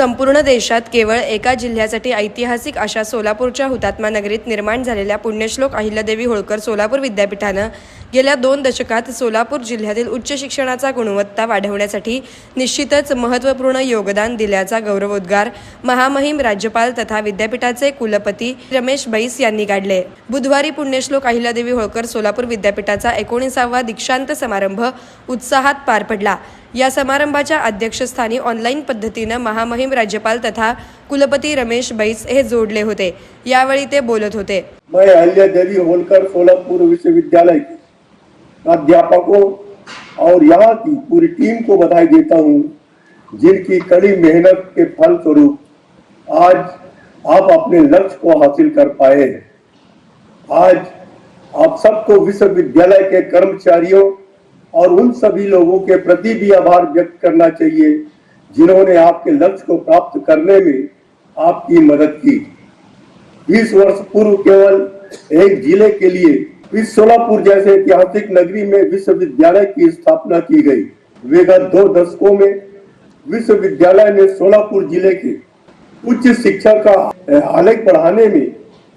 संपूर्ण देशात केवळ एका जिल्ह्यासाठी ऐतिहासिक अशा सोलापूरच्या हुतात्मा नगरीत निर्माण झालेल्या पुण्यश्लोक अहिल्यादेवी होळकर सोलापूर विद्यापीठानं गेल्या दोन दशकात सोलापूर जिल्ह्यातील उच्च शिक्षणाचा गुणवत्ता वाढवण्यासाठी निश्चितच महत्त्वपूर्ण योगदान दिल्याचा गौरवोद्गार महामहिम राज्यपाल तथा विद्यापीठाचे कुलपती रमेश बैस यांनी काढले. बुधवारी पुण्यश्लोक अहिल्यादेवी होळकर सोलापूर विद्यापीठाचा एकोणीसावा दीक्षांत समारंभ उत्साहात पार पडला. या समारंभाच्या अध्यक्षस्थानी ऑनलाईन पद्धतीनं महामहिम राज्यपाल तथा कुलपती रमेश बैस हे जोडले होते. यावेळी ते बोलत होते. मैं अहिल्या देवी होलकर सोलापुर विश्वविद्यालय अध्यापकों और यहाँ की पूरी टीम को बधाई देता हूँ जिनकी कड़ी मेहनत के फल स्वरूप आज आप अपने लक्ष्य को हासिल कर पाए। आज आप सबको विश्वविद्यालय के कर्मचारियों और उन सभी लोगों के प्रति भी आभार व्यक्त करना चाहिए, जिन्होंने आपके लक्ष्य को प्राप्त करने में आपकी मदद की। बीस वर्ष पूर्व केवल एक ज़िले के लिए, इस सोलापुर जैसे ऐतिहासिक नगरी में विश्वविद्यालय की स्थापना की गई। विगत दो दशकों में विश्वविद्यालय ने सोलापुर ज़िले के उच्च शिक्षा का आलेख बढ़ाने में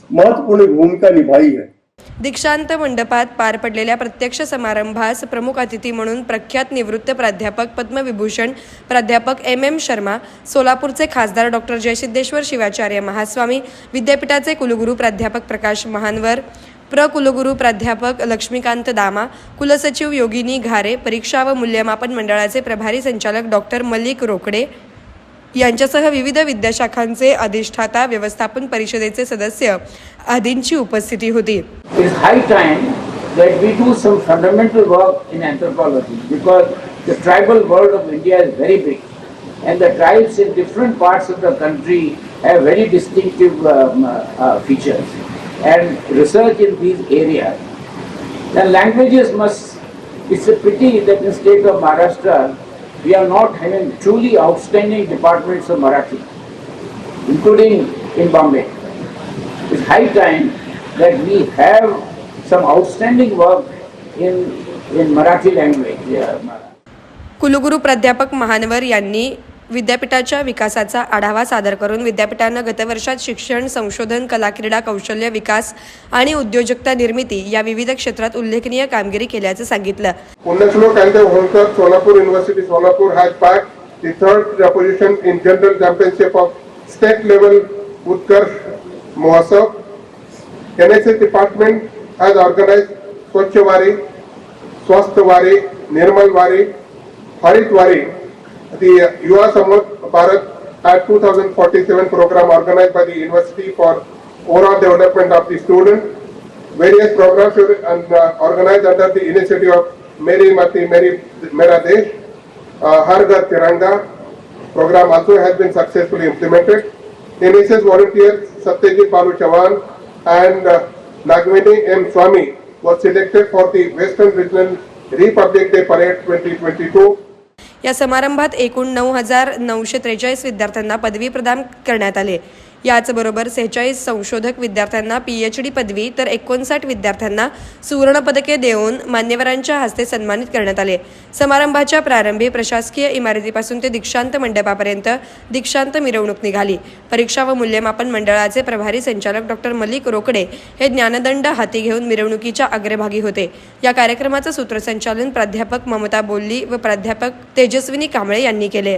महत्वपूर्ण भूमिका निभाई है। दीक्षांत मंडपात पार पडलेल्या प्रत्यक्ष समारंभास प्रमुख अतिथी म्हणून प्रख्यात निवृत्त प्राध्यापक पद्मविभूषण प्राध्यापक एम एम शर्मा सोलापूरचे खासदार डॉक्टर जयसिद्धेश्वर शिवाचार्य महास्वामी विद्यापीठाचे कुलगुरू प्राध्यापक प्रकाश महानवर प्र कुलगुरू प्राध्यापक लक्ष्मीकांत दामा कुलसचिव योगिनी घारे परीक्षा व मूल्यमापन मंडळाचे प्रभारी संचालक डॉक्टर मल्लिक रोकडे यांच्यासह विविध विद्याशाखांचे अधिष्ठाता व्यवस्थापन परिषदेचे सदस्य आदींची उपस्थिती होती that we do some fundamental work in anthropology because the tribal world of India is very big and the tribes in different parts of the country have very distinctive um, uh, features and research in these areas. The languages must, it's a pity that in the state of Maharashtra we are not having truly outstanding departments of Marathi, including in Bombay. It's high time that we have some outstanding work in, in Marathi language. Yeah, कुलगुरू प्राध्यापक महानवर यांनी विद्यापीठाच्या विकासाचा आढावा सादर करून विद्यापीठानं गतवर्षात शिक्षण संशोधन कला क्रीडा कौशल्य विकास आणि उद्योजकता निर्मिती या विविध क्षेत्रात उल्लेखनीय कामगिरी केल्याचं सांगितलं. Solapur university Solapur high park third reposition in general championship of state level Utkarsh Mahotsav. N S S department has organise स्वच्छ वारी स्वस्थ वारी निर्मल वारी हरित वारी. The Yuva Samud Bharat at 2047 program organized by the university for overall development of the student. Various programs were uh, organized under the initiative of Meri Mati Meri Mera Desh. Uh, Har Ghar Tiranga program also has been successfully implemented. NSS volunteers Satyajit Balu Chavan and uh, Nagmini M. Swami was selected for the Western Regional Republic Day Parade 2022. या समारंभात एकूण नऊ हजार नऊशे त्रेचाळीस विद्यार्थ्यांना पदवी प्रदान करण्यात आले याचबरोबर सेहेचाळीस संशोधक विद्यार्थ्यांना पीएच डी पदवी तर एकोणसाठ विद्यार्थ्यांना सुवर्णपदके देऊन मान्यवरांच्या हस्ते सन्मानित करण्यात आले. समारंभाच्या प्रारंभी प्रशासकीय इमारतीपासून ते दीक्षांत मंडपापर्यंत दीक्षांत मिरवणूक निघाली. परीक्षा व मूल्यमापन मंडळाचे प्रभारी संचालक डॉक्टर मलिक रोकडे हे ज्ञानदंड हाती घेऊन मिरवणुकीच्या अग्रभागी होते. या कार्यक्रमाचं सूत्रसंचालन प्राध्यापक ममता बोल्ली व प्राध्यापक तेजस्विनी कांबळे यांनी केले.